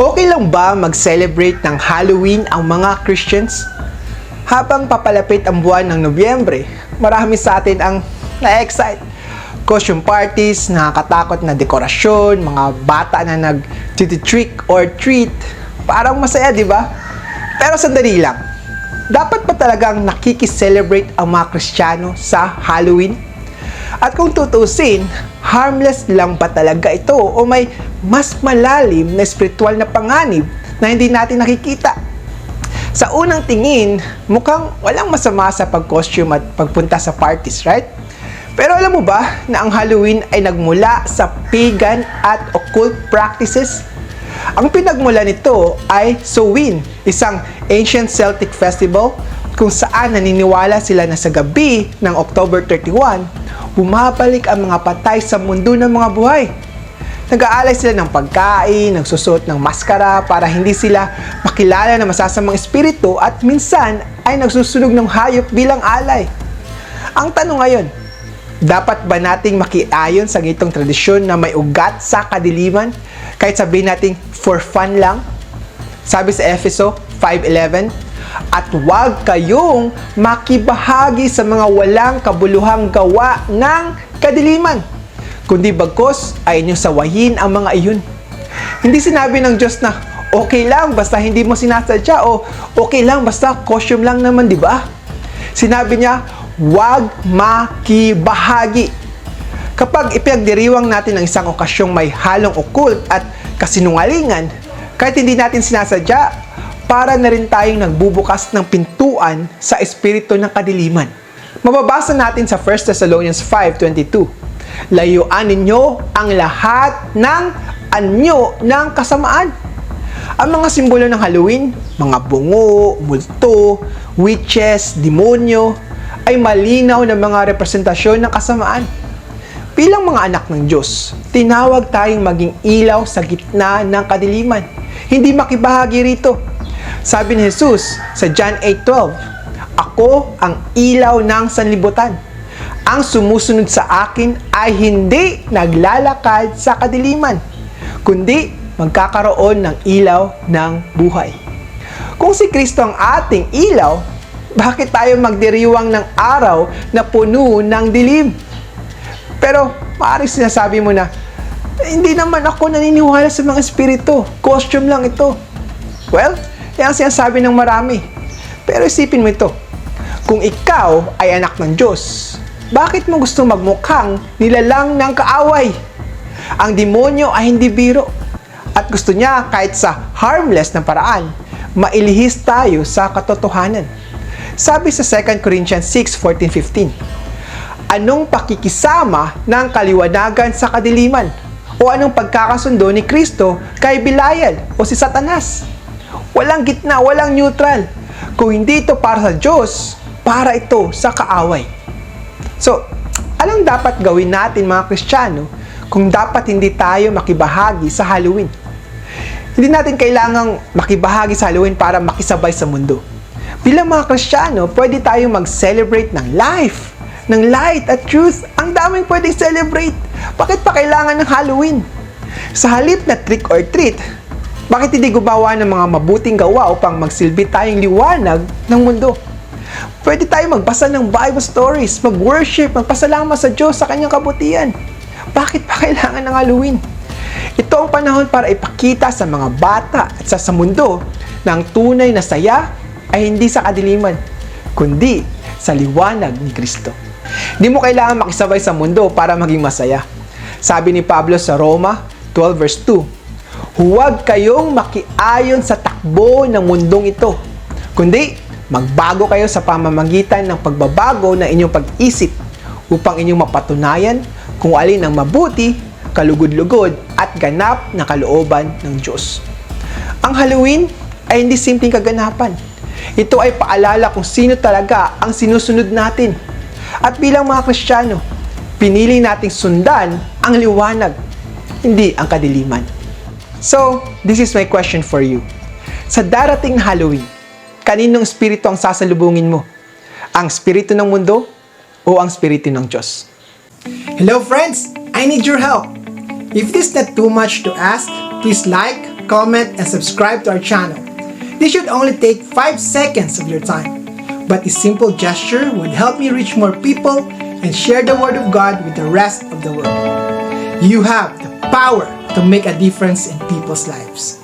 Okay lang ba mag-celebrate ng Halloween ang mga Christians? Habang papalapit ang buwan ng Nobyembre, marami sa atin ang na-excite. Costume parties, nakakatakot na dekorasyon, mga bata na nag-trick or treat. Parang masaya, di ba? Pero sandali lang. Dapat pa talagang nakikiselebrate ang mga Kristiyano sa Halloween? At kung tutusin, harmless lang ba talaga ito o may mas malalim na spiritual na panganib na hindi natin nakikita? Sa unang tingin, mukhang walang masama sa pag-costume at pagpunta sa parties, right? Pero alam mo ba na ang Halloween ay nagmula sa pagan at occult practices? Ang pinagmula nito ay Samhain, isang ancient Celtic festival kung saan naniniwala sila na sa gabi ng October 31, bumabalik ang mga patay sa mundo ng mga buhay. Nag-aalay sila ng pagkain, nagsusot ng maskara para hindi sila makilala ng masasamang espiritu at minsan ay nagsusunog ng hayop bilang alay. Ang tanong ngayon, dapat ba nating makiayon sa gitong tradisyon na may ugat sa kadiliman kahit sabihin nating for fun lang? Sabi sa Efeso 5.11, At huwag kayong makibahagi sa mga walang kabuluhang gawa ng kadiliman, kundi bagkos ay inyong sawayin ang mga iyon. Hindi sinabi ng Diyos na okay lang basta hindi mo sinasadya o okay lang basta costume lang naman, di ba? Sinabi niya, huwag makibahagi. Kapag ipinagdiriwang natin ang isang okasyong may halong occult at kasinungalingan, kahit hindi natin sinasadya, para na rin tayong nagbubukas ng pintuan sa espiritu ng kadiliman. Mababasa natin sa 1 Thessalonians 5.22, Layuan ninyo ang lahat ng anyo ng kasamaan. Ang mga simbolo ng Halloween, mga bungo, multo, witches, demonyo, ay malinaw na mga representasyon ng kasamaan. Bilang mga anak ng Diyos, tinawag tayong maging ilaw sa gitna ng kadiliman. Hindi makibahagi rito. Sabi ni Jesus sa John 8.12, Ako ang ilaw ng sanlibutan. Ang sumusunod sa akin ay hindi naglalakad sa kadiliman, kundi magkakaroon ng ilaw ng buhay. Kung si Kristo ang ating ilaw, bakit tayo magdiriwang ng araw na puno ng dilim? Pero maaaring sinasabi mo na, "Eh, hindi naman ako naniniwala sa mga espiritu. Costume lang ito. Well, yan ang sinasabi ng marami. Pero isipin mo ito. Kung ikaw ay anak ng Diyos, bakit mo gusto magmukhang nilalang ng kaaway? Ang demonyo ay hindi biro. At gusto niya kahit sa harmless na paraan, mailihis tayo sa katotohanan. Sabi sa 2 Corinthians 6, 14, 15, anong pakikisama ng kaliwanagan sa kadiliman? O anong pagkakasundo ni Kristo kay Bilayal o si Satanas? Walang gitna, walang neutral. Kung hindi ito para sa Diyos, para ito sa kaaway. So, anong dapat gawin natin mga Kristiyano kung dapat hindi tayo makibahagi sa Halloween? Hindi natin kailangang makibahagi sa Halloween para makisabay sa mundo. Bilang mga Kristiyano, pwede tayong mag-celebrate ng life, ng light at truth. Ang daming pwedeng celebrate. Bakit pa kailangan ng Halloween? Sa halip na trick or treat, bakit hindi gumawa ng mga mabuting gawa upang magsilbi tayong liwanag ng mundo? Pwede tayong magbasa ng Bible stories, mag-worship, magpasalamat sa Diyos sa kanyang kabutihan. Bakit pa kailangan ng Halloween? Ito ang panahon para ipakita sa mga bata at sa, sa mundo na ang tunay na saya ay hindi sa kadiliman, kundi sa liwanag ni Kristo. Hindi mo kailangan makisabay sa mundo para maging masaya. Sabi ni Pablo sa Roma 12 verse 2, Huwag kayong makiayon sa takbo ng mundong ito, kundi magbago kayo sa pamamagitan ng pagbabago ng inyong pag-isip upang inyong mapatunayan kung alin ang mabuti, kalugod-lugod at ganap na kalooban ng Diyos. Ang Halloween ay hindi simpleng kaganapan. Ito ay paalala kung sino talaga ang sinusunod natin. At bilang mga Kristiyano, pinili nating sundan ang liwanag, hindi ang kadiliman. So, this is my question for you. Sa darating na Halloween, kaninong espiritu ang sasalubungin mo? Ang espiritu ng mundo o ang espiritu ng Diyos? Hello friends! I need your help! If this is not too much to ask, please like, comment, and subscribe to our channel. This should only take 5 seconds of your time. But this simple gesture would help me reach more people and share the Word of God with the rest of the world. You have the power to make a difference in people's lives.